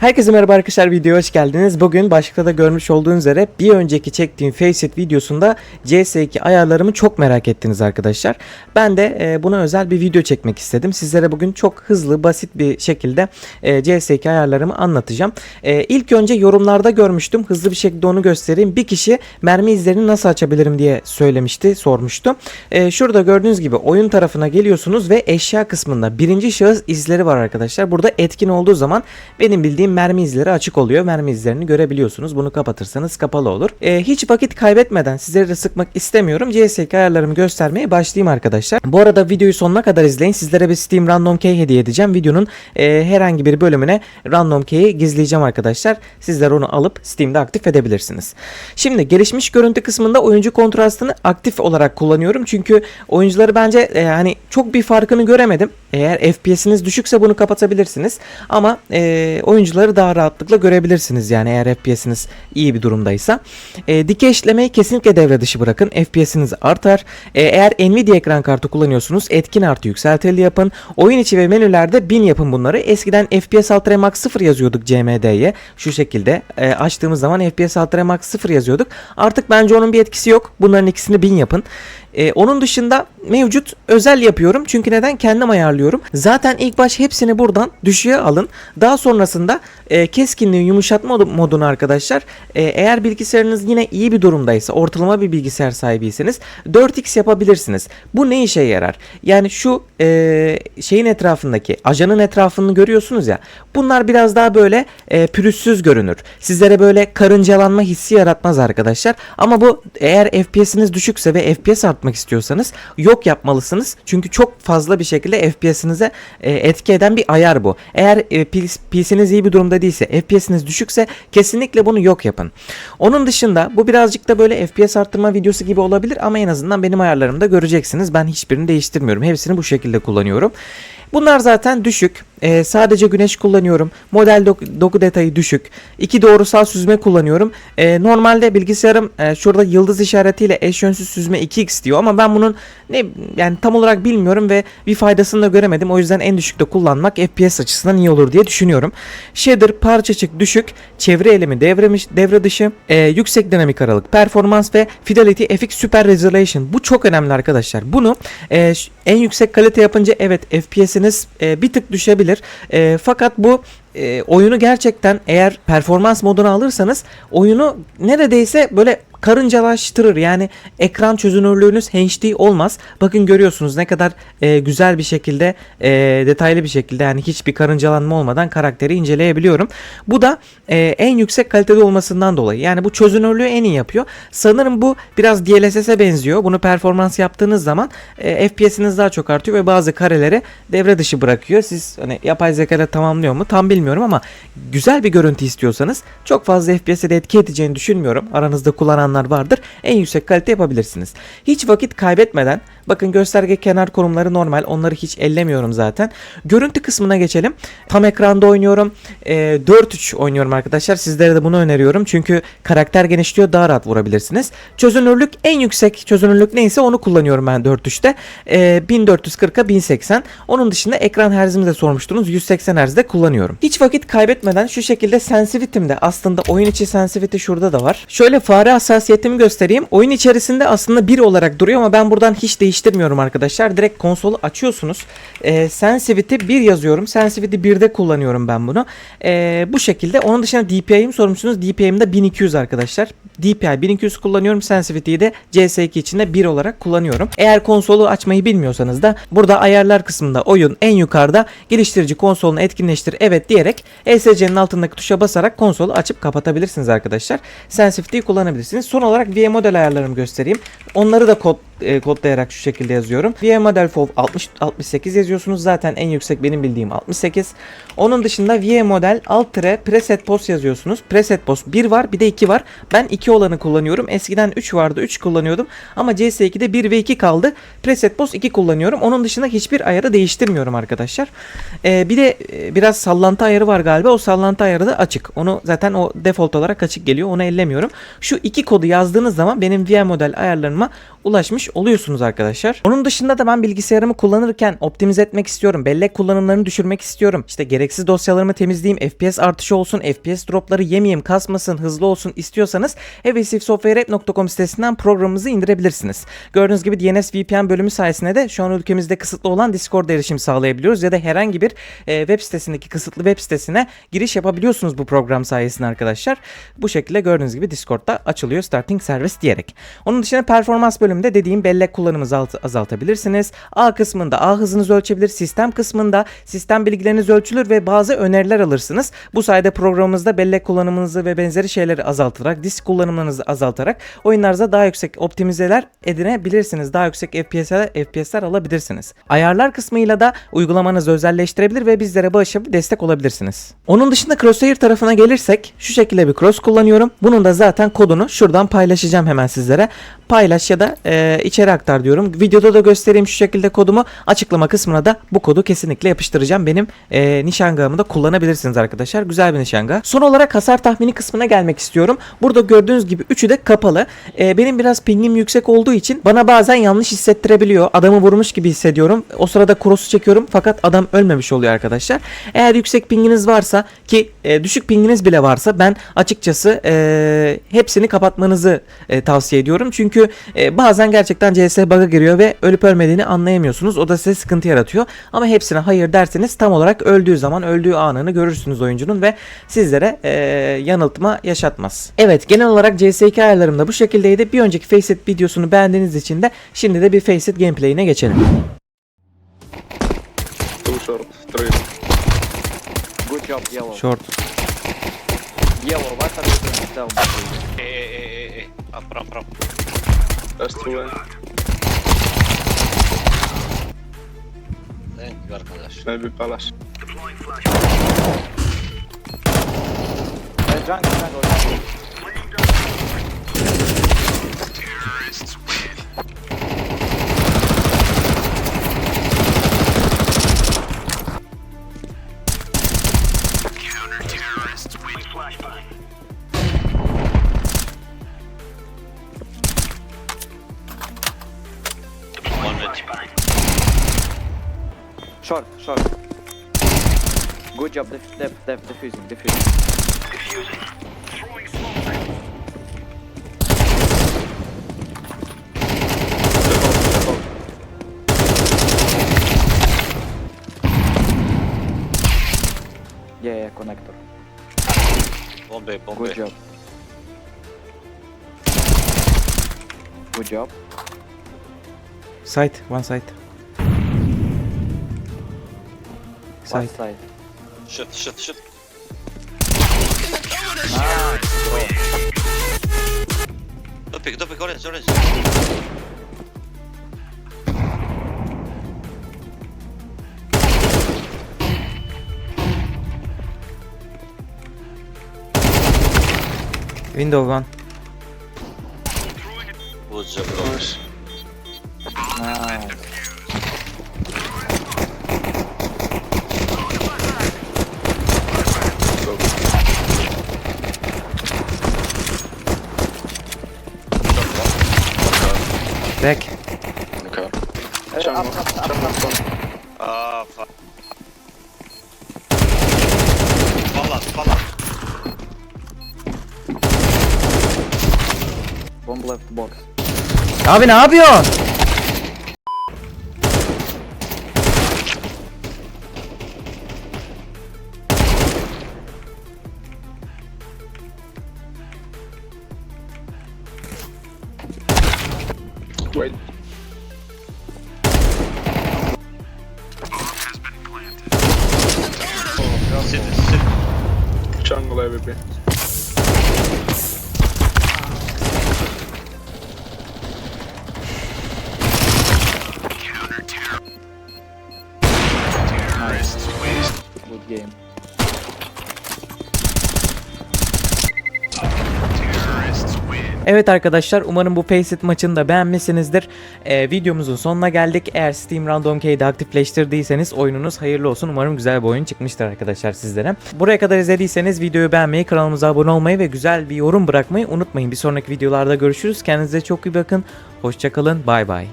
Herkese merhaba arkadaşlar videoya hoş geldiniz. Bugün başlıkta da görmüş olduğunuz üzere bir önceki çektiğim Faceit videosunda CS2 ayarlarımı çok merak ettiniz arkadaşlar. Ben de e, buna özel bir video çekmek istedim. Sizlere bugün çok hızlı basit bir şekilde e, CS2 ayarlarımı anlatacağım. E, ilk önce yorumlarda görmüştüm. Hızlı bir şekilde onu göstereyim. Bir kişi mermi izlerini nasıl açabilirim diye söylemişti, sormuştu. Şurada gördüğünüz gibi oyun tarafına geliyorsunuz ve eşya kısmında birinci şahıs izleri var arkadaşlar. Burada etkin olduğu zaman benim bildiğim mermi izleri açık oluyor. Mermi izlerini görebiliyorsunuz. Bunu kapatırsanız kapalı olur. Ee, hiç vakit kaybetmeden sizleri de sıkmak istemiyorum. CSK ayarlarımı göstermeye başlayayım arkadaşlar. Bu arada videoyu sonuna kadar izleyin. Sizlere bir Steam Random Key hediye edeceğim. Videonun e, herhangi bir bölümüne Random Key'i gizleyeceğim arkadaşlar. Sizler onu alıp Steam'de aktif edebilirsiniz. Şimdi gelişmiş görüntü kısmında oyuncu kontrastını aktif olarak kullanıyorum. Çünkü oyuncuları bence e, hani çok bir farkını göremedim. Eğer FPS'iniz düşükse bunu kapatabilirsiniz. Ama e, oyuncuları daha rahatlıkla görebilirsiniz yani eğer FPS'iniz iyi bir durumdaysa. E, dikey işlemeyi kesinlikle devre dışı bırakın. FPS'iniz artar. E, eğer Nvidia ekran kartı kullanıyorsunuz etkin artı yükseltili yapın. Oyun içi ve menülerde 1000 yapın bunları. Eskiden FPS Alt Max 0 yazıyorduk CMD'ye. Şu şekilde e, açtığımız zaman FPS Alt Max 0 yazıyorduk. Artık bence onun bir etkisi yok. Bunların ikisini 1000 yapın. Ee, onun dışında mevcut özel yapıyorum. Çünkü neden? Kendim ayarlıyorum. Zaten ilk baş hepsini buradan düşüğe alın. Daha sonrasında e, keskinliği yumuşatma modu- modunu arkadaşlar e, eğer bilgisayarınız yine iyi bir durumdaysa ortalama bir bilgisayar sahibiyseniz 4x yapabilirsiniz. Bu ne işe yarar? Yani şu e, şeyin etrafındaki ajanın etrafını görüyorsunuz ya bunlar biraz daha böyle e, pürüzsüz görünür. Sizlere böyle karıncalanma hissi yaratmaz arkadaşlar. Ama bu eğer FPS'iniz düşükse ve FPS artmak istiyorsanız yok yapmalısınız. Çünkü çok fazla bir şekilde FPS'inize e, etki eden bir ayar bu. Eğer e, PC- PC'niz iyi bir durumda değilse, FPS'iniz düşükse kesinlikle bunu yok yapın. Onun dışında bu birazcık da böyle FPS arttırma videosu gibi olabilir ama en azından benim ayarlarımda göreceksiniz. Ben hiçbirini değiştirmiyorum. Hepsini bu şekilde kullanıyorum. Bunlar zaten düşük. Ee, sadece güneş kullanıyorum. Model dok- doku detayı düşük. İki doğrusal süzme kullanıyorum. Ee, normalde bilgisayarım e, şurada yıldız işaretiyle eş yönsüz süzme 2x diyor ama ben bunun ne yani tam olarak bilmiyorum ve bir faydasını da göremedim. O yüzden en düşükte kullanmak FPS açısından iyi olur diye düşünüyorum. Shader parçacık düşük, çevre elimi devremiş, devre dışı, e, yüksek dinamik aralık, performans ve Fidelity FX Super Resolution. Bu çok önemli arkadaşlar. Bunu e, en yüksek kalite yapınca evet FPS'iniz e, bir tık düşebilir. E, fakat bu e, oyunu gerçekten eğer performans moduna alırsanız oyunu neredeyse böyle karıncalaştırır. Yani ekran çözünürlüğünüz HD olmaz. Bakın görüyorsunuz ne kadar e, güzel bir şekilde e, detaylı bir şekilde yani hiçbir karıncalanma olmadan karakteri inceleyebiliyorum. Bu da e, en yüksek kalitede olmasından dolayı. Yani bu çözünürlüğü en iyi yapıyor. Sanırım bu biraz DLSS'e benziyor. Bunu performans yaptığınız zaman e, FPS'iniz daha çok artıyor ve bazı kareleri devre dışı bırakıyor. Siz hani yapay zeka ile tamamlıyor mu tam bilmiyorum ama güzel bir görüntü istiyorsanız çok fazla FPS'e de etki edeceğini düşünmüyorum. Aranızda kullananlar vardır. En yüksek kalite yapabilirsiniz. Hiç vakit kaybetmeden bakın gösterge kenar konumları normal. Onları hiç ellemiyorum zaten. Görüntü kısmına geçelim. Tam ekranda oynuyorum. E, 4-3 oynuyorum arkadaşlar. Sizlere de bunu öneriyorum. Çünkü karakter genişliyor. Daha rahat vurabilirsiniz. Çözünürlük en yüksek çözünürlük neyse onu kullanıyorum ben 4-3'te. E, 1440'a 1080. Onun dışında ekran herzimi de sormuştunuz. 180 Hz'de kullanıyorum. Hiç vakit kaybetmeden şu şekilde sensitivity'm de aslında oyun içi sensitivity şurada da var. Şöyle fare hassasiyetimi göstereyim. Oyun içerisinde aslında 1 olarak duruyor ama ben buradan hiç değiştirmiyorum arkadaşlar. Direkt konsolu açıyorsunuz. Ee, sensitivity 1 yazıyorum. Sensitivity 1'de kullanıyorum ben bunu. Ee, bu şekilde. Onun dışında DPI'mi sormuşsunuz. DPI'm de 1200 arkadaşlar. DPI 1200 kullanıyorum. Sensitivity'yi de CS2 içinde 1 olarak kullanıyorum. Eğer konsolu açmayı bilmiyorsanız da burada ayarlar kısmında oyun en yukarıda geliştirici konsolunu etkinleştir evet diyerek ESC'nin altındaki tuşa basarak konsolu açıp kapatabilirsiniz arkadaşlar. Sensitivity'yi kullanabilirsiniz. Son olarak VIA model ayarlarımı göstereyim. Onları da kod e, kodlayarak şu şekilde yazıyorum. VIA model FOV 60 68 yazıyorsunuz. Zaten en yüksek benim bildiğim 68. Onun dışında VIA model alt tire preset post yazıyorsunuz. Preset post 1 var, bir de 2 var. Ben 2 olanı kullanıyorum. Eskiden 3 vardı, 3 kullanıyordum. Ama CS2'de 1 ve 2 kaldı. Preset post 2 kullanıyorum. Onun dışında hiçbir ayarı değiştirmiyorum arkadaşlar. Ee, bir de e, biraz sallantı ayarı var galiba. O sallantı ayarı da açık. Onu zaten o default olarak açık geliyor. Onu ellemiyorum. Şu iki kodu yazdığınız zaman benim VIA model ayarlarıma ulaşmış oluyorsunuz arkadaşlar. Onun dışında da ben bilgisayarımı kullanırken optimize etmek istiyorum. Bellek kullanımlarını düşürmek istiyorum. İşte gereksiz dosyalarımı temizleyeyim, FPS artışı olsun, FPS dropları yemeyeyim, kasmasın, hızlı olsun istiyorsanız evesifsoftwareapp.com sitesinden programımızı indirebilirsiniz. Gördüğünüz gibi DNS VPN bölümü sayesinde de şu an ülkemizde kısıtlı olan Discord erişim sağlayabiliyoruz ya da herhangi bir e, web sitesindeki kısıtlı web sitesine giriş yapabiliyorsunuz bu program sayesinde arkadaşlar. Bu şekilde gördüğünüz gibi Discord'da açılıyor starting service diyerek. Onun dışında performans bölümünde dediğim bellek kullanımınızı alt- azaltabilirsiniz. A kısmında A hızınızı ölçebilir. Sistem kısmında sistem bilgileriniz ölçülür ve bazı öneriler alırsınız. Bu sayede programınızda bellek kullanımınızı ve benzeri şeyleri azaltarak, disk kullanımınızı azaltarak oyunlarınıza daha yüksek optimizeler edinebilirsiniz. Daha yüksek FPS'ler, FPS'ler alabilirsiniz. Ayarlar kısmıyla da uygulamanızı özelleştirebilir ve bizlere bağışıp destek olabilirsiniz. Onun dışında Crosshair tarafına gelirsek şu şekilde bir cross kullanıyorum. Bunun da zaten kodunu şuradan paylaşacağım hemen sizlere. Paylaş ya da e, içeri aktar diyorum. Videoda da göstereyim şu şekilde kodumu. Açıklama kısmına da bu kodu kesinlikle yapıştıracağım. Benim e, nişangahımı da kullanabilirsiniz arkadaşlar. Güzel bir nişangah. Son olarak hasar tahmini kısmına gelmek istiyorum. Burada gördüğünüz gibi üçü de kapalı. E, benim biraz pingim yüksek olduğu için bana bazen yanlış hissettirebiliyor. Adamı vurmuş gibi hissediyorum. O sırada cross'u çekiyorum fakat adam ölmemiş oluyor arkadaşlar. Eğer yüksek pinginiz varsa ki e, düşük pinginiz bile varsa ben açıkçası e, hepsini kapatmanızı e, tavsiye ediyorum. Çünkü e, bazen gerçekten CS bug'a giriyor ve ölüp ölmediğini anlayamıyorsunuz. O da size sıkıntı yaratıyor. Ama hepsine hayır derseniz tam olarak öldüğü zaman öldüğü anını görürsünüz oyuncunun ve sizlere e, yanıltma yaşatmaz. Evet genel olarak CS2 ayarlarım da bu şekildeydi. Bir önceki Faceit videosunu beğendiğiniz için de şimdi de bir Faceit gameplay'ine geçelim. Short, three. Good job, yellow. Short. Yellow, what are you doing? Tell me. please. Ee, ee, ee, ee. Up, up, up. That's two way. Thank you arkadaş. Maybe palace. Uh, jungle, jungle, jungle. Short, short. Good job, def, def, def, defusing, defusing. Yeah, yeah, connector. Bombe, bombe. Good job. Good job. Site. One site. What Site. side? Shit, shit, shit. Ah, bro. Topik, topik, orange, orange. Window one. Good job, bro. Nice. Back. Okay. Jungle, jungle. Ah, fuck. Palace, palace. Bomb left box. Abi ne yapıyorsun? Sit. Jungle AVP. Good game. Evet arkadaşlar umarım bu Faceit maçını da beğenmişsinizdir. Ee, videomuzun sonuna geldik. Eğer Steam Random Key'i de aktifleştirdiyseniz oyununuz hayırlı olsun. Umarım güzel bir oyun çıkmıştır arkadaşlar sizlere. Buraya kadar izlediyseniz videoyu beğenmeyi, kanalımıza abone olmayı ve güzel bir yorum bırakmayı unutmayın. Bir sonraki videolarda görüşürüz. Kendinize çok iyi bakın. Hoşçakalın. Bay bay.